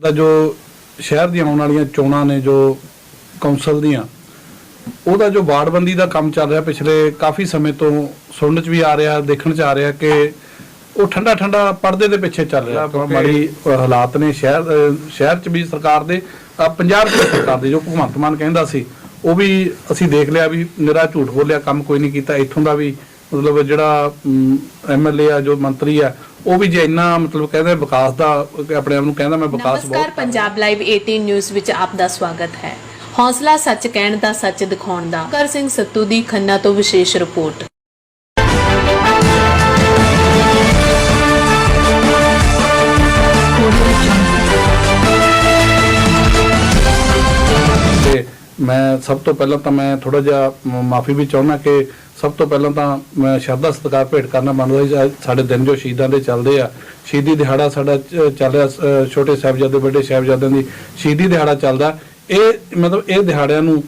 ਦਾ ਜੋ ਸ਼ਹਿਰ ਦੀਆਂ ਆਉਣ ਵਾਲੀਆਂ ਚੋਣਾਂ ਨੇ ਜੋ ਕੌਂਸਲ ਦੀਆਂ ਉਹਦਾ ਜੋ ਵਾਰਡਬੰਦੀ ਦਾ ਕੰਮ ਚੱਲ ਰਿਹਾ ਪਿਛਲੇ ਕਾਫੀ ਸਮੇਂ ਤੋਂ ਸੁਣਨ ਚ ਵੀ ਆ ਰਿਹਾ ਦੇਖਣ ਚ ਆ ਰਿਹਾ ਕਿ ਉਹ ਠੰਡਾ ਠੰਡਾ ਪਰਦੇ ਦੇ ਪਿੱਛੇ ਚੱਲ ਰਿਹਾ। ਮਾੜੀ ਹਾਲਾਤ ਨੇ ਸ਼ਹਿਰ ਸ਼ਹਿਰ ਚ ਵੀ ਸਰਕਾਰ ਦੇ ਪੰਜਾਬ ਦੀ ਸਰਕਾਰ ਦੇ ਜੋ ਭਗਵੰਤ ਮਾਨ ਕਹਿੰਦਾ ਸੀ ਉਹ ਵੀ ਅਸੀਂ ਦੇਖ ਲਿਆ ਵੀ ਨਿਰਾ ਝੂਠ ਬੋਲਿਆ ਕੰਮ ਕੋਈ ਨਹੀਂ ਕੀਤਾ ਇੱਥੋਂ ਦਾ ਵੀ ਮਤਲਬ ਜਿਹੜਾ ਐਮਐਲਏ ਆ ਜੋ ਮੰਤਰੀ ਆ ਉਹ ਵੀ ਜੇ ਇੰਨਾ ਮਤਲਬ ਕਹਿੰਦੇ ਵਿਕਾਸ ਦਾ ਆਪਣੇ ਆਪ ਨੂੰ ਕਹਿੰਦਾ ਮੈਂ ਵਿਕਾਸ ਨਮਸਕਾਰ ਬਹੁਤ ਪੰਜਾਬ ਲਾਈਵ 18 ਨਿਊਜ਼ ਵਿੱਚ ਆਪ ਦਾ ਸਵਾਗਤ ਹੈ। ਹੌਸਲਾ ਸੱਚ ਕਹਿਣ ਦਾ ਸੱਚ ਦਿਖਾਉਣ ਦਾ। ਕਰ ਸਿੰਘ ਸੱਤੂ ਦੀ ਖੰਨਾ ਤੋਂ ਵਿਸ਼ੇਸ਼ ਰਿਪੋਰਟ। ਮੈਂ ਸਭ ਤੋਂ ਪਹਿਲਾਂ ਤਾਂ ਮੈਂ ਥੋੜਾ ਜਿਹਾ ਮਾਫੀ ਵੀ ਚਾਹੁੰਦਾ ਕਿ ਸਭ ਤੋਂ ਪਹਿਲਾਂ ਤਾਂ ਮੈਂ ਸ਼ਰਧਾ ਸਤਿਕਾਰ ਭੇਟ ਕਰਨਾ ਬਣਦਾ ਸਾਡੇ ਦਿਨ ਜੋ ਸ਼ਹੀਦਾਂ ਦੇ ਚੱਲਦੇ ਆ, ਸ਼ਹੀਦੀ ਦਿਹਾੜਾ ਸਾਡਾ ਚੱਲ ਰਿਹਾ ਛੋਟੇ ਸਾਹਿਬਜ਼ਾਦੇ, ਵੱਡੇ ਸਾਹਿਬਜ਼ਾਦਿਆਂ ਦੀ ਸ਼ਹੀਦੀ ਦਿਹਾੜਾ ਚੱਲਦਾ। ਇਹ ਮਤਲਬ ਇਹ ਦਿਹਾੜਿਆਂ ਨੂੰ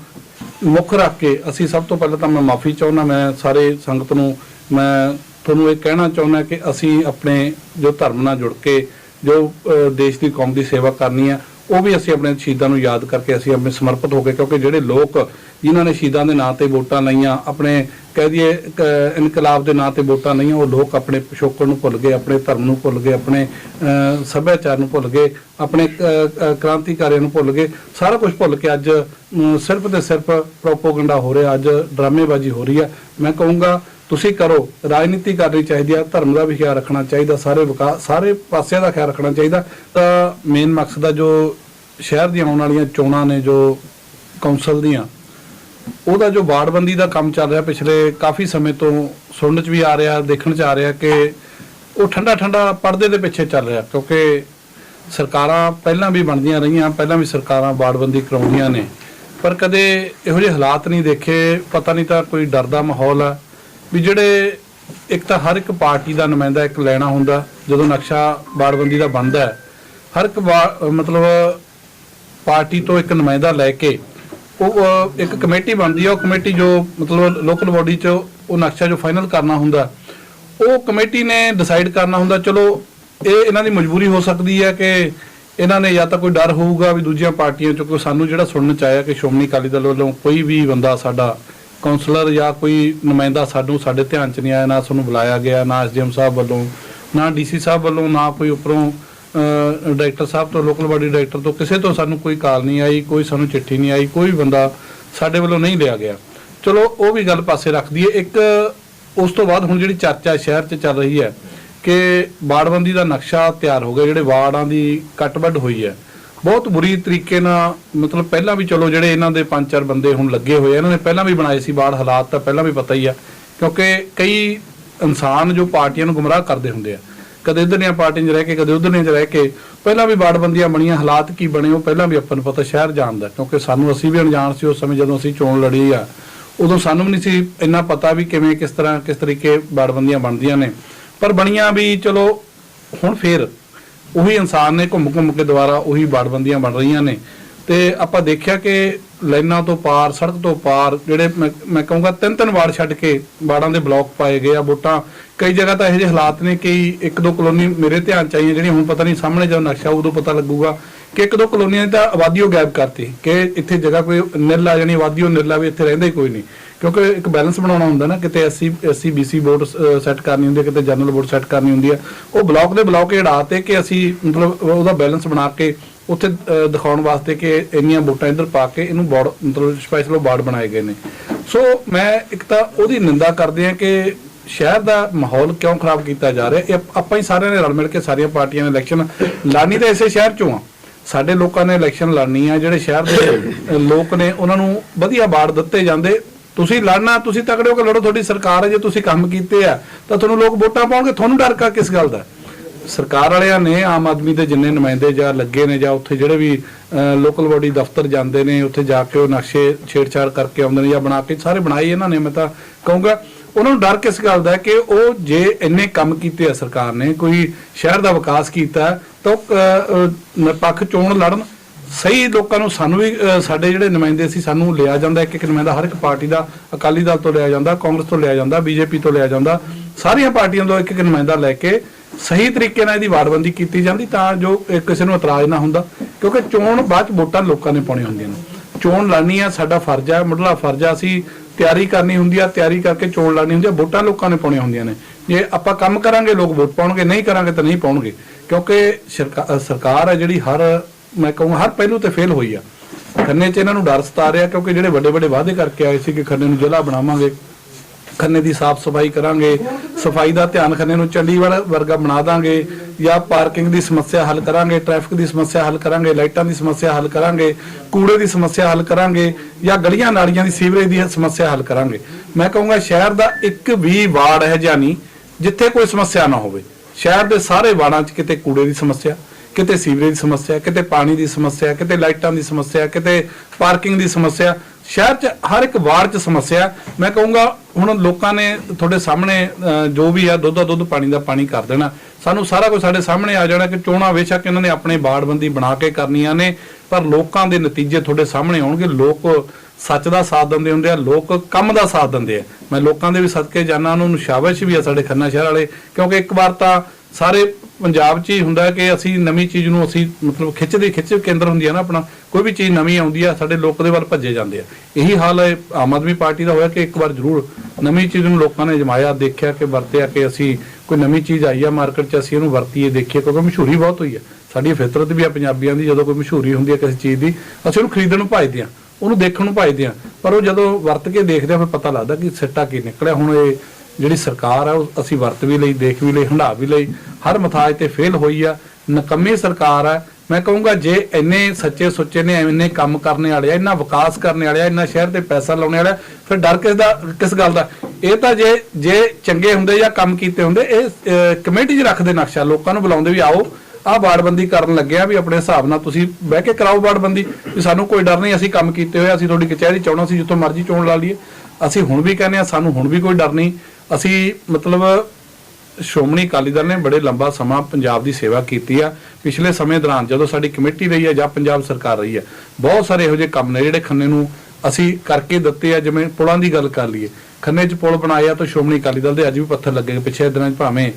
ਮੁੱਖ ਰੱਖ ਕੇ ਅਸੀਂ ਸਭ ਤੋਂ ਪਹਿਲਾਂ ਤਾਂ ਮੈਂ ਮਾਫੀ ਚਾਹੁੰਦਾ, ਮੈਂ ਸਾਰੇ ਸੰਗਤ ਨੂੰ, ਮੈਂ ਤੁਹਾਨੂੰ ਇਹ ਕਹਿਣਾ ਚਾਹੁੰਦਾ ਕਿ ਅਸੀਂ ਆਪਣੇ ਜੋ ਧਰਮ ਨਾਲ ਜੁੜ ਕੇ ਜੋ ਦੇਸ਼ ਦੀ ਕੌਮ ਦੀ ਸੇਵਾ ਕਰਨੀ ਆ, ਉਹ ਵੀ ਅਸੀਂ ਆਪਣੇ ਸ਼ਹੀਦਾਂ ਨੂੰ ਯਾਦ ਕਰਕੇ ਅਸੀਂ ਆਪਣੇ ਸਮਰਪਿਤ ਹੋ ਗਏ ਕਿਉਂਕਿ ਜਿਹੜੇ ਲੋਕ ਜਿਨ੍ਹਾਂ ਨੇ ਸ਼ਹੀਦਾਂ ਦੇ ਨਾਂ ਤੇ ਵੋਟਾਂ ਲਈਆਂ, ਆਪਣੇ ਕਹਿ ਦਈਏ ਇੱਕ ਇਨਕਲਾਬ ਦੇ ਨਾਂ ਤੇ ਵੋਟਾਂ ਲਈਆਂ, ਉਹ ਲੋਕ ਆਪਣੇ ਪਿਛੋਕੜ ਨੂੰ ਭੁੱਲ ਗਏ, ਆਪਣੇ ਧਰਮ ਨੂੰ ਭੁੱਲ ਗਏ, ਆਪਣੇ ਸੱਭਿਆਚਾਰ ਨੂੰ ਭੁੱਲ ਗਏ, ਆਪਣੇ ਕ੍ਰਾਂਤੀਕਾਰੀਆਂ ਨੂੰ ਭੁੱਲ ਗਏ, ਸਾਰਾ ਕੁਝ ਭੁੱਲ ਕੇ ਅੱਜ ਸਿਰਫ ਤੇ ਸਿਰਫ ਪ੍ਰੋਪੋਗੰਡਾ ਹੋ ਰਿਹਾ, ਅੱਜ ਡਰਾਮੇਬਾਜ਼ੀ ਹੋ ਰਹੀ ਹੈ। ਮੈਂ ਕਹੂੰਗਾ, ਤੁਸੀਂ ਕਰੋ, ਰਾਜਨੀਤੀ ਕਰਨੀ ਚਾਹੀਦੀ ਆ ਧਰਮ ਦਾ ਵੀ ਖਿਆਲ ਰੱਖਣਾ ਚਾਹੀਦਾ, ਸਾਰੇ ਵਿਕਾਸ ਸਾਰੇ ਪਾਸਿਆਂ ਦਾ ਖਿਆਲ ਰੱਖਣਾ ਚਾਹੀਦਾ। ਤਾਂ ਮੇਨ ਮਕਸਦ ਆ ਜੋ ਸ਼ਹਿਰ ਦੀਆਂ ਆਉਣ ਵਾਲੀਆਂ ਚੋਣਾਂ ਨੇ, ਜੋ ਕੌਂਸਲ ਦੀਆਂ ਉਹਦਾ ਜੋ ਬਾੜਬੰਦੀ ਦਾ ਕੰਮ ਚੱਲ ਰਿਹਾ ਪਿਛਲੇ ਕਾਫੀ ਸਮੇਂ ਤੋਂ ਸੁਣਨ ਚ ਵੀ ਆ ਰਿਹਾ, ਦੇਖਣ ਚ ਆ ਰਿਹਾ ਕਿ ਉਹ ਠੰਡਾ ਠੰਡਾ ਪਰਦੇ ਦੇ ਪਿੱਛੇ ਚੱਲ ਰਿਹਾ, ਕਿਉਂਕਿ ਸਰਕਾਰਾਂ ਪਹਿਲਾਂ ਵੀ ਬਣਦੀਆਂ ਰਹੀਆਂ, ਪਹਿਲਾਂ ਵੀ ਸਰਕਾਰਾਂ ਬਾੜਬੰਦੀ ਕਰਾਉਂਦੀਆਂ ਨੇ। ਪਰ ਕਦੇ ਇਹੋ ਜਿਹੇ ਹਾਲਾਤ ਨਹੀਂ ਦੇਖੇ, ਪਤਾ ਨਹੀਂ ਤਾਂ ਕੋਈ ਡਰ ਦਾ ਮਾਹੌਲ ਆ, ਵੀ ਜਿਹੜੇ ਇੱਕ ਤਾਂ ਹਰ ਇੱਕ ਪਾਰਟੀ ਦਾ ਨੁਮਾਇੰਦਾ ਇੱਕ ਲੈਣਾ ਹੁੰਦਾ, ਜਦੋਂ ਨਕਸ਼ਾ ਬਾੜਬੰਦੀ ਦਾ ਬਣਦਾ ਹੈ, ਹਰ ਇੱਕ ਵਾ- ਮਤਲਬ ਪਾਰਟੀ ਤੋਂ ਇੱਕ ਨੁਮਾਇੰਦਾ ਲੈ ਕੇ ਉਹ ਇੱਕ ਕਮੇਟੀ ਬਣਦੀ ਹੈ ਉਹ ਕਮੇਟੀ ਜੋ ਮਤਲਬ ਲੋਕਲ ਬਾਡੀ ਚ ਉਹ ਨਕਸ਼ਾ ਜੋ ਫਾਈਨਲ ਕਰਨਾ ਹੁੰਦਾ, ਉਹ ਕਮੇਟੀ ਨੇ ਡਿਸਾਈਡ ਕਰਨਾ ਹੁੰਦਾ, ਚਲੋ ਇਹ ਇਹਨਾਂ ਦੀ ਮਜਬੂਰੀ ਹੋ ਸਕਦੀ ਹੈ ਕਿ ਇਹਨਾਂ ਨੇ ਜਾਂ ਤਾਂ ਕੋਈ ਡਰ ਹੋਊਗਾ ਵੀ ਦੂਜੀਆਂ ਪਾਰਟੀਆਂ ਚੋਂ ਕੋਈ ਸਾਨੂੰ ਜਿਹੜਾ ਸੁਣਨ ਚ ਆਇਆ ਕਿ ਸ਼੍ਰੋਮਣੀ ਅਕਾਲੀ ਦਲ ਵੱਲੋਂ ਕੋਈ ਵੀ ਬੰਦਾ ਸਾਡਾ ਕਾਉਂਸਲਰ ਜਾਂ ਕੋਈ ਨੁਮਾਇੰਦਾ ਸਾਨੂੰ ਸਾਡੇ ਧਿਆਨ ਚ ਨਹੀਂ ਆਇਆ, ਨਾ ਸਾਨੂੰ ਬੁਲਾਇਆ ਗਿਆ, ਨਾ ਐਸਡੀਐਮ ਸਾਹਿਬ ਵੱਲੋਂ, ਨਾ ਡੀਸੀ ਸਾਹਿਬ ਵੱਲੋਂ, ਨਾ ਕੋਈ ਉੱਪਰੋਂ ਡਾਇਰੈਕਟਰ ਸਾਹਿਬ ਤੋਂ, ਲੋਕਲ ਬਾਡੀ ਡਾਇਰੈਕਟਰ ਤੋਂ ਕਿਸੇ ਤੋਂ ਸਾਨੂੰ ਕੋਈ ਕਾਲ ਨਹੀਂ ਆਈ, ਕੋਈ ਸਾਨੂੰ ਚਿੱਠੀ ਨਹੀਂ ਆਈ, ਕੋਈ ਵੀ ਬੰਦਾ ਸਾਡੇ ਵੱਲੋਂ ਨਹੀਂ ਲਿਆ ਗਿਆ। ਚਲੋ, ਉਹ ਵੀ ਗੱਲ ਪਾਸੇ ਰੱਖ ਦਈਏ। ਇੱਕ, ਉਸ ਤੋਂ ਬਾਅਦ ਹੁਣ ਜਿਹੜੀ ਚਰਚਾ ਸ਼ਹਿਰ 'ਚ ਚੱਲ ਰਹੀ ਹੈ ਕਿ ਵਾਰਡਬੰਦੀ ਦਾ ਨਕਸ਼ਾ ਤਿਆਰ ਹੋ ਗਿਆ, ਜਿਹੜੇ ਵਾਰਡਾਂ ਦੀ ਕੱਟਵੱਡ ਹੋਈ ਹੈ। ਬਹੁਤ ਬੁਰੀ ਤਰੀਕੇ ਨਾਲ, ਮਤਲਬ ਪਹਿਲਾਂ ਵੀ ਚਲੋ ਜਿਹੜੇ ਇਹਨਾਂ ਦੇ ਪੰਜ ਚਾਰ ਬੰਦੇ ਹੁਣ ਲੱਗੇ ਹੋਏ ਇਹਨਾਂ ਨੇ ਪਹਿਲਾਂ ਵੀ ਬਣਾਏ ਸੀ ਬਾੜ ਹਾਲਾਤ ਤਾਂ ਪਹਿਲਾਂ ਵੀ ਪਤਾ ਹੀ ਆ, ਕਿਉਂਕਿ ਕਈ ਇਨਸਾਨ ਜੋ ਪਾਰਟੀਆਂ ਨੂੰ ਗੁੰਮਰਾਹ ਕਰਦੇ ਹੁੰਦੇ ਆ ਕਦੇ ਇਧਰ ਪਾਰਟੀਆਂ 'ਚ ਰਹਿ ਕੇ, ਕਦੇ ਉਧਰ 'ਚ ਰਹਿ ਕੇ, ਪਹਿਲਾਂ ਵੀ ਬਾੜਬੰਦੀਆਂ ਬਣੀਆਂ, ਹਾਲਾਤ ਕੀ ਬਣੇ ਉਹ ਪਹਿਲਾਂ ਵੀ ਆਪਾਂ ਨੂੰ ਪਤਾ ਸ਼ਹਿਰ ਜਾਣਦਾ ਕਿਉਂਕਿ ਸਾਨੂੰ ਅਸੀਂ ਵੀ ਅਣਜਾਣ ਸੀ ਉਸ ਸਮੇਂ ਜਦੋਂ ਅਸੀਂ ਚੋਣ ਲੜੀ ਆ। ਉਦੋਂ ਸਾਨੂੰ ਵੀ ਨਹੀਂ ਸੀ ਇੰਨਾ ਪਤਾ ਵੀ ਕਿਵੇਂ, ਕਿਸ ਤਰ੍ਹਾਂ, ਕਿਸ ਤਰੀਕੇ ਬਾੜਬੰਦੀਆਂ ਬਣਦੀਆਂ ਨੇ। ਪਰ ਬਣੀਆਂ ਵੀ ਚਲੋ, ਹੁਣ ਫੇਰ ਉਹੀ ਇਨਸਾਨ ਨੇ ਘੁੰਮ ਘੁੰਮ ਕੇ ਦੁਬਾਰਾ ਉਹੀ ਬਾੜਬੰਦੀਆਂ ਬਣ ਰਹੀਆਂ ਨੇ। ਤੇ ਆਪਾਂ ਦੇਖਿਆ ਕਿ ਲਾਈਨਾਂ ਤੋਂ ਪਾਰ, ਸੜਕ ਤੋਂ ਪਾਰ, ਜਿਹੜੇ ਮੈਂ ਕਹੂੰਗਾ ਤਿੰਨ ਤਿੰਨ ਵਾਰ ਛੱਡ ਕੇ ਬਾੜਾਂ ਦੇ ਬਲਾਕ ਪਾਏ ਗਏ ਆ ਵੋਟਾਂ। ਕਈ ਜਗ੍ਹਾ ਤਾਂ ਇਹੋ ਜਿਹੇ ਹਾਲਾਤ ਨੇ ਕਿ ਇੱਕ ਦੋ ਕਲੋਨੀ ਮੇਰੇ ਧਿਆਨ ਚ ਆਈਆਂ ਜਿਹੜੀਆਂ ਹੁਣ ਪਤਾ ਨਹੀਂ ਸਾਹਮਣੇ ਜਦੋਂ ਨਕਸ਼ਾ ਉਦੋਂ ਪਤਾ ਲੱਗੂਗਾ ਕਿ ਇੱਕ ਦੋ ਕਲੋਨੀਆਂ ਦੀ ਤਾਂ ਆਬਾਦੀ ਉਹ ਗਾਇਬ ਕਰਤੀ, ਕਿ ਇੱਥੇ ਜਗ੍ਹਾ ਕੋਈ ਨਿਰਲਾ ਜਾਣੀ ਆਬਾਦੀ ਉਹ ਨਿਰਲਾ ਵੀ ਇੱਥੇ ਰਹਿੰਦਾ ਹੀ ਕੋਈ ਨਹੀਂ। ਕਿਉਂਕਿ ਇੱਕ ਬੈਲੈਂਸ ਬਣਾਉਣਾ ਹੁੰਦਾ ਨਾ, ਕਿਤੇ SC SC BC vote set ਕਰਨੀ ਹੁੰਦੀ ਹੈ, ਕਿਤੇ ਜਨਰਲ ਵੋਟ ਸੈੱਟ ਕਰਨੀ ਹੁੰਦੀ ਹੈ। ਉਹ ਬਲਾਕ ਦੇ ਬਲਾਕ ਢਾਤੇ ਕਿ ਅਸੀਂ ਮਤਲਬ ਉਹਦਾ ਬੈਲੈਂਸ ਬਣਾ ਕੇ ਉੱਥੇ ਦਿਖਾਉਣ ਵਾਸਤੇ ਕਿ ਇੰਨੀਆਂ ਵੋਟਾਂ ਇੱਧਰ ਪਾ ਕੇ ਇਹਨੂੰ ਬੋਰਡ ਮਤਲਬ ਸਪੈਸ਼ਲ ਵਾਰਡ ਬਣਾਏ ਗਏ ਨੇ। ਸੋ ਮੈਂ ਇੱਕ ਤਾਂ ਉਹਦੀ ਨਿੰਦਾ ਕਰਦੇ ਆ ਕਿ ਸ਼ਹਿਰ ਦਾ ਮਾਹੌਲ ਕਿਉਂ ਖਰਾਬ ਕੀਤਾ ਜਾ ਰਿਹਾ? ਇਹ ਆਪਾਂ ਹੀ ਸਾਰਿਆਂ ਨੇ ਰਲ ਮਿਲ ਕੇ ਸਾਰੀਆਂ ਪਾਰਟੀਆਂ ਨੇ ਇਲੈਕਸ਼ਨ ਲਾਣੀ ਤਾਂ ਇਸੇ ਸ਼ਹਿਰ ਚੋਂ ਆ। ਸਾਡੇ ਲੋਕਾਂ ਨੇ ਇਲੈਕਸ਼ਨ ਲੜਨੀ ਆ, ਜਿਹੜੇ ਸ਼ਹਿਰ ਦੇ ਲੋਕ ਨੇ, ਉਹਨਾਂ ਨੂੰ ਵਧੀਆ ਵਾਰਡ ਦਿੱਤੇ ਜਾਂਦੇ। ਤੁਸੀਂ ਲੜਨਾ, ਤੁਸੀਂ ਤਕੜੇ ਹੋ ਕੇ ਲੜੋ, ਤੁਹਾਡੀ ਸਰਕਾਰ ਹੈ, ਜੇ ਤੁਸੀਂ ਕੰਮ ਕੀਤੇ ਆ, ਤਾਂ ਤੁਹਾਨੂੰ ਲੋਕ ਵੋਟਾਂ ਪਾਉਣਗੇ। ਤੁਹਾਨੂੰ ਡਰ ਕਾ ਕਿਸ ਗੱਲ ਦਾ? ਸਰਕਾਰ ਵਾਲਿਆਂ ਨੇ ਆਮ ਆਦਮੀ ਦੇ ਜਿੰਨੇ ਨੁਮਾਇੰਦੇ ਜਾਂ ਲੱਗੇ ਨੇ ਜਾਂ ਉੱਥੇ ਜਿਹੜੇ ਵੀ ਲੋਕਲ ਬਾਡੀ ਦਫ਼ਤਰ ਜਾਂਦੇ ਨੇ, ਉੱਥੇ ਜਾ ਕੇ ਉਹ ਨਕਸ਼ੇ ਛੇੜਛਾੜ ਕਰਕੇ ਆਉਂਦੇ ਨੇ ਜਾਂ ਬਣਾ ਕੇ ਸਾਰੇ ਬਣਾਏ ਇਹਨਾਂ ਨੇ, ਮੈਂ ਤਾਂ ਕਹੂੰਗਾ ਉਹਨਾਂ ਨੂੰ ਡਰ ਕਿਸ ਗੱਲ ਦਾ ਹੈ ਕਿ ਉਹ ਜੇ ਇੰਨੇ ਕੰਮ ਕੀਤੇ ਆ ਸਰਕਾਰ ਨੇ, ਕੋਈ ਸ਼ਹਿਰ ਦਾ ਵਿਕਾਸ ਕੀਤਾ, ਤਾਂ ਉਹ ਨਿਰਪੱਖ ਚੋਣ ਲੜਨ। ਸਹੀ ਲੋਕਾਂ ਨੂੰ ਸਾਨੂੰ ਵੀ ਸਾਡੇ ਜਿਹੜੇ ਨੁਮਾਇੰਦੇ ਸੀ ਸਾਨੂੰ ਲਿਆ ਜਾਂਦਾ ਇੱਕ ਇੱਕ ਨੁਮਾਇੰਦਾ ਹਰ ਇੱਕ ਪਾਰਟੀ ਦਾ, ਅਕਾਲੀ ਦਲ ਤੋਂ ਲਿਆ ਜਾਂਦਾ, ਕਾਂਗਰਸ ਤੋਂ ਲਿਆ ਜਾਂਦਾ, ਬੀਜੇਪੀ ਤੋਂ ਲਿਆ ਜਾਂਦਾ, ਸਾਰੀਆਂ ਪਾਰਟੀਆਂ ਤੋਂ ਇੱਕ ਇੱਕ ਨੁਮਾਇੰਦਾ ਲੈ ਕੇ ਸਹੀ ਤਰੀਕੇ ਨਾਲ ਇਹਦੀ ਵਾਰਬੰਦੀ ਕੀਤੀ ਜਾਂਦੀ ਤਾਂ ਜੋ ਕਿਸੇ ਨੂੰ ਇਤਰਾਜ਼ ਨਾ ਹੁੰਦਾ, ਕਿਉਂਕਿ ਚੋਣ ਬਾਅਦ ਚ ਵੋਟਾਂ ਲੋਕਾਂ ਨੇ ਪਾਉਣੀਆਂ ਹੁੰਦੀਆਂ ਨੇ। ਚੋਣ ਲੜਨੀ ਆ, ਸਾਡਾ ਫਰਜ਼ ਆ, ਮੁੱਢਲਾ ਫਰਜ਼ ਆ, ਅਸੀਂ ਤਿਆਰੀ ਕਰਨੀ ਹੁੰਦੀ ਆ, ਤਿਆਰੀ ਕਰਕੇ ਚੋਣ ਲੜਨੀ ਹੁੰਦੀ ਆ, ਵੋਟਾਂ ਲੋਕਾਂ ਨੇ ਪਾਉਣੀਆਂ ਹੁੰਦੀਆਂ ਨੇ। ਜੇ ਆਪਾਂ ਕੰਮ ਕਰਾਂਗੇ, ਲੋਕ ਵੋਟ ਪਾਉਣਗੇ, ਨਹੀਂ ਕਰਾਂਗੇ ਤਾਂ ਨਹੀਂ ਪਾਉਣਗੇ। ਕਿਉਂਕਿ ਸਰਕਾ- ਸਰਕਾਰ ਹੈ ਜਿਹੜੀ ਹਰ, ਮੈਂ ਕਹੂੰਗਾ, ਹਰ ਪਹਿਲੂ ਤੇ ਫੇਲ ਹੋਈ ਆ। ਖੰਨੇ 'ਚ ਇਹਨਾਂ ਨੂੰ ਡਰ ਸਤਾ ਰਿਹਾ, ਕਿਉਂਕਿ ਜਿਹੜੇ ਵੱਡੇ ਵੱਡੇ ਵਾਅਦੇ ਕਰਕੇ ਆਏ ਸੀ ਕਿ ਖੰਨੇ ਨੂੰ ਜ਼ਿਲ੍ਹਾ ਬਣਾਵਾਂਗੇ ਖੰਨੇ ਦੀ ਸਾਫ਼ ਸਫ਼ਾਈ ਕਰਾਂਗੇ, ਸਫ਼ਾਈ ਦਾ ਧਿਆਨ ਖੰਨੇ ਨੂੰ ਚੰਡੀਗੜ੍ਹ ਵਰਗਾ ਬਣਾ ਦਾਂਗੇ, ਜਾਂ ਪਾਰਕਿੰਗ ਦੀ ਸਮੱਸਿਆ ਹੱਲ ਕਰਾਂਗੇ, ਟ੍ਰੈਫਿਕ ਦੀ ਸਮੱਸਿਆ ਹੱਲ ਕਰਾਂਗੇ, ਲਾਈਟਾਂ ਦੀ ਸਮੱਸਿਆ ਹੱਲ ਕਰਾਂਗੇ, ਕੂੜੇ ਦੀ ਸਮੱਸਿਆ ਹੱਲ ਕਰਾਂਗੇ, ਜਾਂ ਗਲੀਆਂ ਨਾਲੀਆਂ ਦੀ ਸੀਵਰੇਜ ਦੀ ਸਮੱਸਿਆ ਹੱਲ ਕਰਾਂਗੇ। ਮੈਂ ਕਹੂੰਗਾ ਸ਼ਹਿਰ ਦਾ ਇੱਕ ਵੀ ਵਾਰਡ ਹੈ ਜਾਂ ਨਹੀਂ, ਜਿੱਥੇ ਕੋਈ ਸਮੱਸਿਆ ਨਾ ਹੋਵੇ। ਸ਼ਹਿਰ ਦੇ ਸਾਰੇ ਵਾਰਡਾਂ 'ਚ ਕਿਤੇ ਕੂੜੇ ਦੀ ਸਮੱਸਿਆ ਕਿਤੇ ਸੀਵਰੇਜ ਦੀ ਸਮੱਸਿਆ, ਕਿਤੇ ਪਾਣੀ ਦੀ ਸਮੱਸਿਆ, ਕਿਤੇ ਲਾਈਟਾਂ ਦੀ ਸਮੱਸਿਆ, ਕਿਤੇ ਪਾਰਕਿੰਗ ਦੀ ਸਮੱਸਿਆ, ਸ਼ਹਿਰ 'ਚ ਹਰ ਇੱਕ ਵਾਰਡ 'ਚ ਸਮੱਸਿਆ। ਮੈਂ ਕਹੂੰਗਾ, ਹੁਣ ਲੋਕਾਂ ਨੇ ਤੁਹਾਡੇ ਸਾਹਮਣੇ ਜੋ ਵੀ ਆ, ਦੁੱਧ ਦਾ ਦੁੱਧ, ਪਾਣੀ ਦਾ ਪਾਣੀ ਕਰ ਦੇਣਾ। ਸਾਨੂੰ ਸਾਰਾ ਕੁਝ ਸਾਡੇ ਸਾਹਮਣੇ ਆ ਜਾਣਾ ਕਿ ਚੋਣਾਂ ਬੇਸ਼ੱਕ ਇਹਨਾਂ ਨੇ ਆਪਣੇ ਬਾੜਬੰਦੀ ਬਣਾ ਕੇ ਕਰਨੀਆਂ ਨੇ, ਪਰ ਲੋਕਾਂ ਦੇ ਨਤੀਜੇ ਤੁਹਾਡੇ ਸਾਹਮਣੇ ਆਉਣਗੇ। ਲੋਕ ਸੱਚ ਦਾ ਸਾਥ ਦਿੰਦੇ ਹੁੰਦੇ ਆ, ਲੋਕ ਕੰਮ ਦਾ ਸਾਥ ਦਿੰਦੇ ਆ। ਮੈਂ ਲੋਕਾਂ ਦੇ ਵੀ ਸਦਕੇ ਜਾਣਾ ਉਹਨਾਂ ਨੂੰ ਸ਼ਾਬਾਸ਼ ਵੀ ਆ ਸਾਡੇ ਖੰਨਾ ਸ਼ਹਿਰ ਵਾਲੇ, ਕਿਉਂਕਿ ਇੱਕ ਵਾਰ ਤਾਂ ਸਾਰੇ ਪੰਜਾਬ 'ਚ ਹੀ ਹੁੰਦਾ ਕਿ ਅਸੀਂ ਨਵੀਂ ਚੀਜ਼ ਨੂੰ ਅਸੀਂ ਮਤਲਬ ਖਿੱਚਦੇ ਖਿੱਚ ਕੇਂਦਰ ਹੁੰਦੀ ਹੈ ਨਾ ਆਪਣਾ, ਕੋਈ ਵੀ ਚੀਜ਼ ਨਵੀਂ ਆਉਂਦੀ ਆ, ਸਾਡੇ ਲੋਕ ਦੇ ਵੱਲ ਭੱਜੇ ਜਾਂਦੇ ਆ। ਇਹੀ ਹਾਲ ਹੈ ਆਮ ਆਦਮੀ ਪਾਰਟੀ ਦਾ ਹੋਇਆ ਕਿ ਇੱਕ ਵਾਰ ਜ਼ਰੂਰ ਨਵੀਂ ਚੀਜ਼ ਨੂੰ ਲੋਕਾਂ ਨੇ ਜਮਾਇਆ, ਦੇਖਿਆ ਕਿ ਵਰਤਿਆ ਕਿ ਅਸੀਂ ਕੋਈ ਨਵੀਂ ਚੀਜ਼ ਆਈ ਆ ਮਾਰਕੀਟ 'ਚ, ਅਸੀਂ ਇਹਨੂੰ ਵਰਤੀਏ, ਦੇਖੀਏ, ਕਿਉਂਕਿ ਮਸ਼ਹੂਰੀ ਬਹੁਤ ਹੋਈ ਆ। ਸਾਡੀ ਫਿਤਰਤ ਵੀ ਆ ਪੰਜਾਬੀਆਂ ਦੀ, ਜਦੋਂ ਕੋਈ ਮਸ਼ਹੂਰੀ ਹੁੰਦੀ ਹੈ ਕਿਸੇ ਚੀਜ਼ ਦੀ, ਅਸੀਂ ਉਹਨੂੰ ਖਰੀਦਣ ਨੂੰ ਭੱਜਦੇ ਆ, ਉਹਨੂੰ ਦੇਖਣ ਨੂੰ ਭੱਜਦੇ ਆ। ਪਰ ਉਹ ਜਦੋਂ ਵਰਤ ਕੇ ਦੇਖਦੇ ਆ, ਫਿਰ ਪਤਾ ਲੱਗਦਾ ਕਿ ਸਿੱਟਾ ਕੀ ਨਿਕਲਿਆ, ਹੁਣ ਇਹ ਜਿਹੜੀ ਸਰਕਾਰ ਆ, ਉਹ ਅਸੀਂ ਵਰਤ ਵੀ ਲਈ, ਦੇਖ ਵੀ ਲਈ, ਹੰਢਾ ਵੀ ਲਈ, ਹਰ ਮਥਾਜ ਤੇ ਫੇਲ ਹੋਈ ਆ, ਨਕੰਮੀ ਸਰਕਾਰ ਆ। ਮੈਂ ਕਹੂੰਗਾ, ਜੇ ਇੰਨੇ ਸੱਚੇ ਸੁੱਚੇ ਨੇ, ਇੰਨੇ ਕੰਮ ਕਰਨੇ ਵਾਲੇ ਆ, ਇੰਨਾ ਵਿਕਾਸ ਕਰਨੇ ਵਾਲੇ ਆ, ਇੰਨਾ ਸ਼ਹਿਰ ਤੇ ਪੈਸਾ ਲਾਉਣੇ ਵਾਲਾ ਫਿਰ ਡਰ ਕਿਸ ਦਾ, ਕਿਸ ਗੱਲ ਦਾ? ਇਹ ਤਾਂ ਜੇ ਜੇ ਚੰਗੇ ਹੁੰਦੇ ਜਾਂ ਕੰਮ ਕੀਤੇ ਹੁੰਦੇ, ਇਹ ਕਮੇਟੀ 'ਚ ਰੱਖਦੇ ਨਕਸ਼ਾ, ਲੋਕਾਂ ਨੂੰ ਬੁਲਾਉਂਦੇ ਵੀ ਆਓ, ਆਹ ਬਾੜਬੰਦੀ ਕਰਨ ਲੱਗਿਆ ਵੀ ਆਪਣੇ ਹਿਸਾਬ ਨਾਲ ਤੁਸੀਂ ਬਹਿ ਕੇ ਕਰਾਓ ਬਾੜਬੰਦੀ ਵੀ ਸਾਨੂੰ ਕੋਈ ਡਰ ਨਹੀਂ, ਅਸੀਂ ਕੰਮ ਕੀਤੇ ਹੋਏ ਅਸੀਂ ਤੁਹਾਡੀ ਕਚਹਿਰੀ ਚਾਉਣਾ ਸੀ ਜਿੱਥੋਂ ਮਰਜ਼ੀ ਚੋਣ ਲਾ ਲਈਏ। ਅਸੀਂ ਹੁਣ ਵੀ ਕਹਿੰਦੇ ਆ, ਸਾਨੂੰ ਹੁਣ ਵੀ ਕੋਈ ਡਰ ਨਹੀਂ। ਅਸੀਂ ਮਤਲਬ ਸ਼੍ਰੋਮਣੀ ਅਕਾਲੀ ਦਲ ਨੇ ਬੜੇ ਲੰਬਾ ਸਮਾਂ ਪੰਜਾਬ ਦੀ ਸੇਵਾ ਕੀਤੀ ਆ। ਪਿਛਲੇ ਸਮੇਂ ਦੌਰਾਨ ਜਦੋਂ ਸਾਡੀ ਕਮੇਟੀ ਰਹੀ ਆ ਜਾਂ ਪੰਜਾਬ ਸਰਕਾਰ ਰਹੀ ਆ, ਬਹੁਤ ਸਾਰੇ ਇਹੋ ਜਿਹੇ ਕੰਮ ਨੇ ਜਿਹੜੇ ਖੰਨੇ ਨੂੰ ਅਸੀਂ ਕਰਕੇ ਦਿੱਤੇ ਆ। ਜਿਵੇਂ ਪੁਲਾਂ ਦੀ ਗੱਲ ਕਰ ਲਈਏ, ਖੰਨੇ 'ਚ ਪੁਲ ਬਣਾਇਆ ਤਾਂ ਸ਼੍ਰੋਮਣੀ ਅਕਾਲੀ ਦਲ ਦੇ ਅੱਜ ਵੀ ਪੱਥਰ ਲੱਗੇ ਪਿਛਲੇ ਦਿਨਾਂ 'ਚ ਭਾਵੇਂ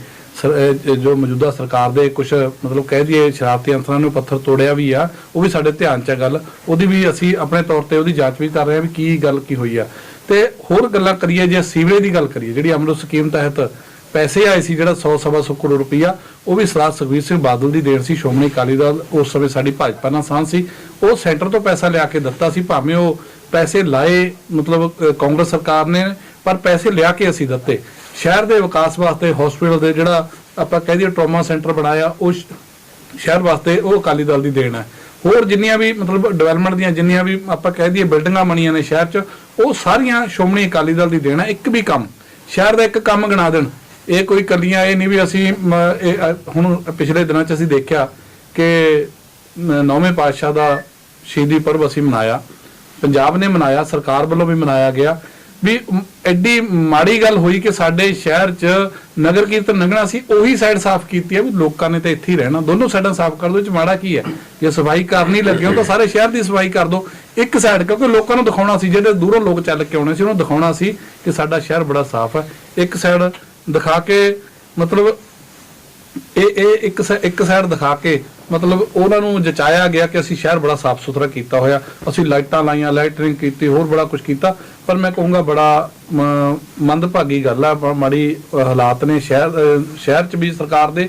ਜੋ ਮੌਜੂਦਾ ਸਰਕਾਰ ਦੇ ਕੁਝ ਮਤਲਬ ਕਹਿ ਦਈਏ ਸ਼ਰਾਰਤੀ ਅੰਸਰਾਂ ਨੂੰ ਪੱਥਰ ਤੋੜਿਆ ਵੀ ਆ, ਉਹ ਵੀ ਸਾਡੇ ਧਿਆਨ 'ਚ ਆ ਗੱਲ। ਉਹਦੀ ਵੀ ਅਸੀਂ ਆਪਣੇ ਤੌਰ ਤੇ ਉਹਦੀ ਜਾਂਚ ਵੀ ਕਰ ਰਹੇ ਆ ਵੀ ਕੀ ਗੱਲ ਕੀ ਹੋਈ ਆ। ਤੇ ਹੋਰ ਗੱਲਾਂ ਕਰੀਏ, ਜੇ ਸੀਵਰੇਜ ਦੀ ਗੱਲ ਕਰੀਏ, ਜਿਹੜੀ ਅਮਰੁਤ ਸਕੀਮ ਤਹਿਤ ਪੈਸੇ ਆਏ ਸੀ, ਜਿਹੜਾ 100 ਸਵਾ ਸੌ ਕਰੋੜ ਰੁਪਈਆ, ਉਹ ਵੀ ਸਰਦਾਰ ਸੁਖਬੀਰ ਸਿੰਘ ਬਾਦਲ ਦੀ ਦੇਣ ਸੀ, ਸ਼੍ਰੋਮਣੀ ਅਕਾਲੀ ਦਲ ਉਸ ਸਮੇਂ ਸਾਡੀ ਭਾਜਪਾ ਨਾਲ ਸਾਂਝ ਸੀ। ਉਹ ਸੈਂਟਰ ਤੋਂ ਪੈਸਾ ਲਿਆ ਕੇ ਦਿੱਤਾ ਸੀ, ਭਾਵੇਂ ਉਹ ਪੈਸੇ ਲਾਏ, ਮਤਲਬ ਕਾਂਗਰਸ ਸਰਕਾਰ ਨੇ, ਪਰ ਪੈਸੇ ਲਿਆ ਕੇ ਅਸੀਂ ਦਿੱਤੇ। ਸ਼ਹਿਰ ਦੇ ਵਿਕਾਸ ਵਾਸਤੇ ਹਸਪੀਟਲ ਦੇ ਜਿਹੜਾ ਆਪਾਂ ਕਹਿ ਦਈਏ ਟਰਾਮਾ ਸੈਂਟਰ ਬਣਾਇਆ, ਉਹ ਸ਼ਹਿਰ ਵਾਸਤੇ ਉਹ ਅਕਾਲੀ ਦਲ ਦੀ ਦੇਣ ਹੈ। ਹੋਰ ਜਿੰਨੀਆਂ ਵੀ ਮਤਲਬ ਡਿਵੈਲਪਮੈਂਟ ਦੀਆਂ ਜਿੰਨੀਆਂ ਵੀ ਆਪਾਂ ਕਹਿ ਦਈਏ ਬਿਲਡਿੰਗਾਂ ਬਣੀਆਂ ਨੇ ਸ਼ਹਿਰ 'ਚ, ਉਹ ਸਾਰੀਆਂ ਸ਼੍ਰੋਮਣੀ ਅਕਾਲੀ ਦਲ ਦੀ ਦੇਣ ਹੈ। ਇੱਕ ਵੀ ਕੰਮ, ਸ਼ਹਿਰ ਦਾ ਇੱਕ ਕੰਮ ਗਿਣਾ ਦੇਣ। ਇਹ ਕੋਈ ਕੱਲੀਆਂ ਇਹ ਨਹੀਂ ਵੀ ਅਸੀਂ ਹੁਣ ਪਿਛਲੇ ਦਿਨਾਂ 'ਚ ਅਸੀਂ ਦੇਖਿਆ ਕਿ ਨੌਵੇਂ ਪਾਤਸ਼ਾਹ ਦਾ ਸ਼ਹੀਦੀ ਪਰਬ ਅਸੀਂ ਮਨਾਇਆ। ਪੰਜਾਬ ਨੇ ਮਨਾਇਆ, ਸਰਕਾਰ ਵੱਲੋਂ ਵੀ ਮਨਾਇਆ ਗਿਆ। ਵੀ ਮ- ਐਡੀ ਮਾੜੀ ਗੱਲ ਹੋਈ ਕਿ ਸਾਡੇ ਸ਼ਹਿਰ 'ਚ ਨਗਰ ਕੀਰਤਨ ਲੰਘਣਾ ਸੀ, ਉਹੀ ਸਾਈਡ ਸਾਫ਼ ਕੀਤੀ ਹੈ ਵੀ ਲੋਕਾਂ ਨੇ ਤਾਂ ਇੱਥੇ ਹੀ ਰਹਿਣਾ। ਦੋਨੋਂ ਸਾਈਡਾਂ ਸਾਫ਼ ਕਰ ਦੋ 'ਚ ਮਾੜਾ ਕੀ ਹੈ? ਜੇ ਸਫ਼ਾਈ ਕਰਨੀ ਲੱਗੇ ਤਾਂ ਸਾਰੇ ਸ਼ਹਿਰ ਦੀ ਸਫ਼ਾਈ ਕਰ ਦੋ ਇੱਕ ਸਾਈਡ ਕਿਉਂਕਿ ਲੋਕਾਂ ਨੂੰ ਦਿਖਾਉਣਾ ਸੀ, ਜਿਹੜੇ ਦੂਰੋਂ ਲੋਕ ਚੱਲ ਕੇ ਆਉਣੇ ਸੀ, ਉਹਨੂੰ ਦਿਖਾਉਣਾ ਸੀ ਕਿ ਸਾਡਾ ਸ਼ਹਿਰ ਬੜਾ ਸਾਫ਼ ਹੈ। ਇੱਕ ਸਾਈਡ ਦਿਖਾ ਕੇ, ਮਤਲਬ ਇਹ ਇਹ ਇੱਕ ਇੱਕ ਸਾਈਡ ਦਿਖਾ ਕੇ ਮਤਲਬ ਉਹਨਾਂ ਨੂੰ ਜਚਾਇਆ ਗਿਆ ਕਿ ਅਸੀਂ ਸ਼ਹਿਰ ਬੜਾ ਸਾਫ਼ ਸੁਥਰਾ ਕੀਤਾ ਹੋਇਆ, ਅਸੀਂ ਲਾਈਟਾਂ ਲਾਈਆਂ ਲਾਈਟਰਿੰਗ ਕੀਤੀ, ਹੋਰ ਬੜਾ ਕੁਝ ਕੀਤਾ, ਪਰ ਮੈਂ ਕਹੂੰਗਾ ਬੜਾ ਮੰਦਭਾਗੀ ਗੱਲ ਆ ਮਾੜੀ ਹਾਲਾਤ ਨੇ ਸ਼ਹਿਰ ਸ਼ਹਿਰ 'ਚ ਵੀ ਸਰਕਾਰ ਦੇ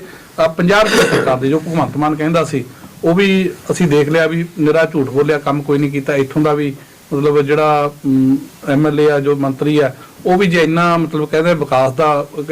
ਪੰਜਾਬ 'ਚ ਸਰਕਾਰ ਦੇ ਜੋ ਭਗਵੰਤ ਮਾਨ ਕਹਿੰਦਾ ਸੀ, ਉਹ ਵੀ ਅਸੀਂ ਦੇਖ ਲਿਆ ਵੀ ਨਿਰਾ ਝੂਠ ਬੋਲਿਆ, ਕੰਮ ਕੋਈ ਨਹੀਂ ਕੀਤਾ, ਇੱਥੋਂ ਦਾ ਵੀ ਮਤਲਬ ਜਿਹੜਾ ਐਮਐਲਏ ਆ, ਜੋ ਮੰਤਰੀ ਆ, ਉਹ ਵੀ ਜੇ ਇੰਨਾ ਮਤਲਬ ਕਹਿੰਦੇ ਵਿਕਾਸ ਦਾ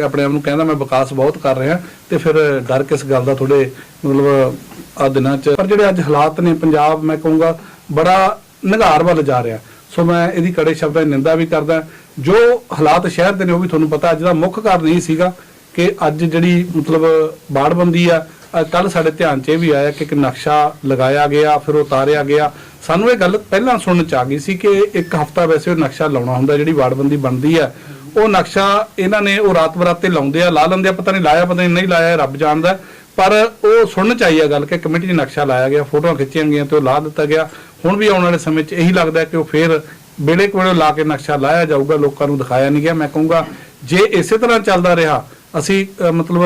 ਆਪਣੇ ਆਪ ਨੂੰ ਕਹਿੰਦਾ ਮੈਂ ਵਿਕਾਸ ਬਹੁਤ ਕਰ ਰਿਹਾ, ਤੇ ਫਿਰ ਡਰ ਕਿਸ ਗੱਲ ਦਾ ਥੋੜੇ ਮਤਲਬ ਆ ਦਿਨਾਂ ਚ। ਪਰ ਜਿਹੜੇ ਅੱਜ ਹਾਲਾਤ ਨੇ ਪੰਜਾਬ, ਮੈਂ ਕਹੂੰਗਾ ਬੜਾ ਨਿਘਾਰ ਵੱਲ ਜਾ ਰਿਹਾ। ਸੋ ਮੈਂ ਇਹਦੀ ਕੜੇ ਸ਼ਬਦਾਂ ਦੀ ਨਿੰਦਾ ਵੀ ਕਰਦਾ। ਜੋ ਹਾਲਾਤ ਸ਼ਹਿਰ ਦੇ ਨੇ, ਉਹ ਵੀ ਤੁਹਾਨੂੰ ਪਤਾ, ਅੱਜ ਦਾ ਮੁੱਖ ਕਾਰਨ ਇਹ ਸੀਗਾ ਕਿ ਅੱਜ ਜਿਹੜੀ ਮਤਲਬ ਬਾੜਬੰਦੀ ਆ ਕੱਲ ਸਾਡੇ ਧਿਆਨ 'ਚ ਇਹ ਵੀ ਆਇਆ ਕਿ ਇੱਕ ਨਕਸ਼ਾ ਲਗਾਇਆ ਗਿਆ, ਫਿਰ ਉਤਾਰਿਆ ਗਿਆ। ਸਾਨੂੰ ਇਹ ਗੱਲ ਪਹਿਲਾਂ ਸੁਣਨ 'ਚ ਆ ਗਈ ਸੀ ਕਿ ਇੱਕ ਹਫਤਾ ਵੈਸੇ ਉਹ ਨਕਸ਼ਾ ਲਾਉਣਾ ਹੁੰਦਾ, ਜਿਹੜੀ ਬਾੜਬੰਦੀ ਬਣਦੀ ਆ। ਉਹ ਨਕਸ਼ਾ ਇਹਨਾਂ ਨੇ ਉਹ ਰਾਤ ਬਰਾਤੇ ਲਾਉਂਦੇ ਆ, ਲਾ ਲੈਂਦੇ ਆ, ਪਤਾ ਨਹੀਂ ਲਾਇਆ, ਪਤਾ ਨਹੀਂ ਨਹੀਂ ਲਾਇਆ, ਰੱਬ ਜਾਣਦਾ। ਪਰ ਉਹ ਸੁਣਨ 'ਚ ਆਈ ਆ ਗੱਲ ਕਿ ਕਮੇਟੀ ਨੇ ਨਕਸ਼ਾ ਲਾਇਆ ਗਿਆ ਫੋਟੋਆਂ ਖਿੱਚੀਆਂ ਗਈਆਂ ਤੇ ਉਹ ਲਾ ਦਿੱਤਾ ਗਿਆ। ਹੁਣ ਵੀ ਆਉਣ ਵਾਲੇ ਸਮੇਂ 'ਚ ਇਹੀ ਲੱਗਦਾ ਕਿ ਉਹ ਫੇਰ ਵੇਲੇ ਕੋਲੇ ਲਾ ਕੇ ਨਕਸ਼ਾ ਲਾਇਆ ਜਾਊਗਾ ਲੋਕਾਂ ਨੂੰ ਦਿਖਾਇਆ ਨਹੀਂ ਗਿਆ। ਮੈਂ ਕਹੂੰਗਾ ਜੇ ਇਸੇ ਤਰ੍ਹਾਂ ਚੱਲਦਾ ਰਿਹਾ ਅਸੀਂ ਅ, ਮਤਲਬ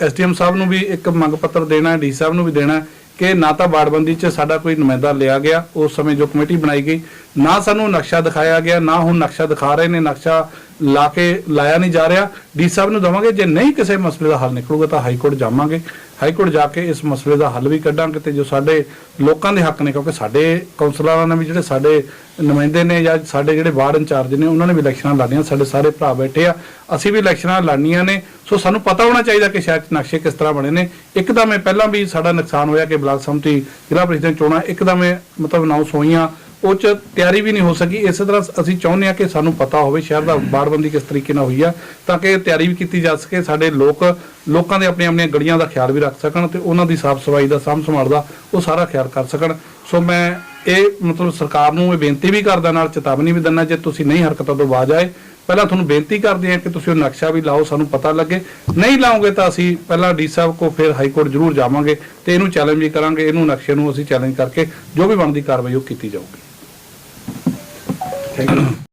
ਐਸਡੀਐਮ ਸਾਹਿਬ ਨੂੰ ਵੀ ਇੱਕ ਮੰਗ ਪੱਤਰ ਦੇਣਾ ਹੈ ਡੀ ਸਾਹਿਬ ਨੂੰ ਵੀ ਦੇਣਾ ਕਿ ਨਾ ਤਾਂ ਬਾੜਬੰਦੀ 'ਚ ਸਾਡਾ ਕੋਈ ਨੁਮਾਇੰਦਾ ਲਿਆ ਗਿਆ ਉਸ ਸਮੇਂ ਜੋ ਕਮੇਟੀ ਬਣਾਈ ਗਈ। ਨਾ ਸਾਨੂੰ ਨਕਸ਼ਾ ਦਿਖਾਇਆ ਗਿਆ, ਨਾ ਹੁਣ ਨਕਸ਼ਾ ਦਿਖਾ ਰਹੇ ਨੇ, ਨਕਸ਼ਾ ਲਾ ਕੇ ਲਾਇਆ ਨਹੀਂ ਜਾ ਰਿਹਾ। ਡੀ ਸਾਹਿਬ ਨੂੰ ਦਵਾਂਗੇ, ਜੇ ਨਹੀਂ ਕਿਸੇ ਮਸਲੇ ਦਾ ਹੱਲ ਨਿਕਲੂਗਾ ਤਾਂ ਹਾਈ ਕੋਰਟ ਜਾਵਾਂਗੇ। ਹਾਈ ਕੋਰਟ ਜਾ ਕੇ ਇਸ ਮਸਲੇ ਦਾ ਹੱਲ ਵੀ ਕੱਢਾਂਗੇ ਤੇ ਜੋ ਸਾਡੇ ਲੋਕਾਂ ਦੇ ਹੱਕ ਨੇ, ਕਿਉਂਕਿ ਸਾਡੇ ਕਾਉਂਸਲਰਾਂ ਨੇ ਵੀ ਜਿਹੜੇ ਸਾਡੇ ਨੁਮਾਇੰਦੇ ਨੇ ਜਾਂ ਸਾਡੇ ਜਿਹੜੇ ਵਾਰਡ ਇੰਚਾਰਜ ਨੇ, ਉਹਨਾਂ ਨੇ ਵੀ ਇਲੈਕਸ਼ਨਾਂ ਲੜਨੀਆਂ ਸਾਡੇ ਸਾਰੇ ਭਰਾ ਬੈਠੇ ਆ, ਅਸੀਂ ਵੀ ਇਲੈਕਸ਼ਨਾਂ ਲੜਨੀਆਂ ਨੇ। ਸੋ ਸਾਨੂੰ ਪਤਾ ਹੋਣਾ ਚਾਹੀਦਾ ਕਿ ਸ਼ਾਇਦ ਨਕਸ਼ੇ ਕਿਸ ਤਰ੍ਹਾਂ ਬਣੇ ਨੇ। ਇੱਕਦਮ ਇਹ ਪਹਿਲਾਂ ਵੀ ਸਾਡਾ ਨੁਕਸਾਨ ਹੋਇਆ ਕਿ ਬਲਾਕ ਸੰਮਤੀ ਜ਼ਿਲ੍ਹਾ ਪ੍ਰੀਸ਼ਦ ਚੋਣਾਂ ਇੱਕਦਮ ਮਤਲਬ ਅਨਾਉਂਸ ਹੋਈਆਂ। ਉਹ ਚ ਤਿਆਰੀ ਵੀ ਨਹੀਂ ਹੋ ਸਕੀ। ਇਸੇ ਤਰ੍ਹਾਂ ਅਸੀਂ ਚਾਹੁੰਦੇ ਹਾਂ ਕਿ ਸਾਨੂੰ ਪਤਾ ਹੋਵੇ ਸ਼ਹਿਰ ਦਾ ਬਾੜਬੰਦੀ ਕਿਸ ਤਰੀਕੇ ਨਾਲ ਹੋਈ ਆ, ਤਾਂ ਕਿ ਤਿਆਰੀ ਵੀ ਕੀਤੀ ਜਾ ਸਕੇ, ਸਾਡੇ ਲੋਕ, ਲੋਕਾਂ ਦੇ ਆਪਣੀਆਂ ਆਪਣੀਆਂ ਗਲੀਆਂ ਦਾ ਖਿਆਲ ਵੀ ਰੱਖ ਸਕਣ ਤੇ ਉਹਨਾਂ ਦੀ ਸਾਫ਼ ਸਫ਼ਾਈ ਦਾ, ਸਾਂਭ ਸੰਭਾਲ ਦਾ ਉਹ ਸਾਰਾ ਖਿਆਲ ਕਰ ਸਕਣ। ਸੋ ਮੈਂ ਇਹ ਮਤਲਬ ਸਰਕਾਰ ਨੂੰ ਇਹ ਬੇਨਤੀ ਵੀ ਕਰਦਾ ਨਾਲ ਚੇਤਾਵਨੀ ਵੀ ਦਿੰਦਾ, ਜੇ ਤੁਸੀਂ ਨਹੀਂ ਹਰਕਤਾਂ ਤੋਂ ਬਾਜ ਆਏ, ਪਹਿਲਾਂ ਤੁਹਾਨੂੰ ਬੇਨਤੀ ਕਰਦੇ ਹਾਂ ਕਿ ਤੁਸੀਂ ਉਹ ਨਕਸ਼ਾ ਵੀ ਲਾਓ, ਸਾਨੂੰ ਪਤਾ ਲੱਗੇ। ਨਹੀਂ ਲਾਓਗੇ ਤਾਂ ਅਸੀਂ ਪਹਿਲਾਂ ਡੀ ਸਾਹਿਬ ਕੋ ਫਿਰ ਹਾਈ ਕੋਰਟ ਜ਼ਰੂਰ ਜਾਵਾਂਗੇ ਤੇ ਇਹਨੂੰ ਚੈਲੰਜ ਵੀ ਕਰਾਂਗੇ, ਇਹਨੂੰ ਨਕਸ਼ੇ ਨੂੰ ਅਸੀਂ ਚੈਲੰਜ ਕਰਕੇ ਜੋ ਵੀ ਬਣਦੀ ਕਾਰਵਾਈ ਉਹ ਕੀਤੀ ਜਾਊਗੀ। Thank you.